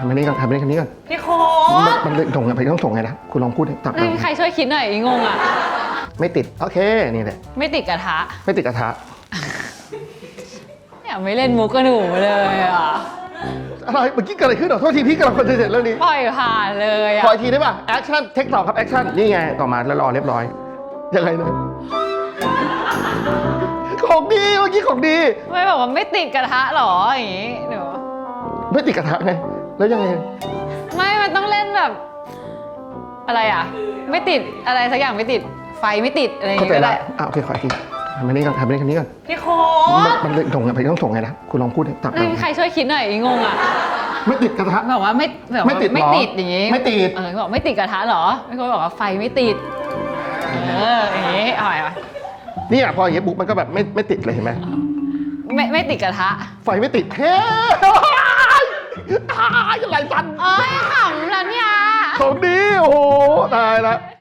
ทำอันนี้ก่อนทำอันนี้คนนี้ก่อนพี่โค้มันดมันเลยส่งไงไปต้องส่งไงนะคุณลองพูดให้ตับเอ้ยใครช่วยคิดหน่อยงงอะ ไม่ติดโอเคนี่แหละไม่ติดกระทะไม่ติดกระทะอยากไม่เล่นมุกกับหนูเลยอะอะไรเมื่อกี้เกิดอะไรขึ้นเหรอโทษทีพี่กำลังคอนเซนเทรตเรื่องนี้ปล่อยผ่านเลยอะขออีกทีได้ป่ะแอคชั่นเทคต่อครับแอคชั่นนี่ไงต่อมาแล้วรอเรียบร้อยยังไงนะของดีเมื่อกี้ของดี ไม่บอกว่าไม่ติดกระทะหรออย่างงี้หนูไม่ติดกระทะไง แล้วยังไง ไม่ มันต้องเล่นแบบ อะไรอะ ไม่ติดอะไรสักอย่างไม่ติด ไฟไม่ติดอะไรอย่างเข้างี้ใจก็แล้ได้วอะโอเคขออีกทีทำอันนี้ก่อนทำอันนี้คนนี้ก่อนพี่โค้มันดมันเลยส่งไงไปต้องส่งไงนะคุณลองพูดให้ตับเอ้ยใครช่วยคิดหน่อยงงอะ ไม่ติดกระทะ แบบว่าไม่แบบไม่ว่าติดเหรอไม่ติดอย่างงี้ไม่ติด เออบอกไม่ติดกระทะเหรอไม่คนบอกว่าไฟไม่ติด เอออย่างงี้เอาไปเอาไปเนี่ยพออย่างเงี้ยบุ๊กมันก็แบบไม่ไม่ติดเลยเห็นไหมไม่ไม่ติดกระทะ ไฟไม่ติดเฮ้ยตายอะไรสันเอ้ยขำแล้วเนี่ย ของดีโอ้โหตายละ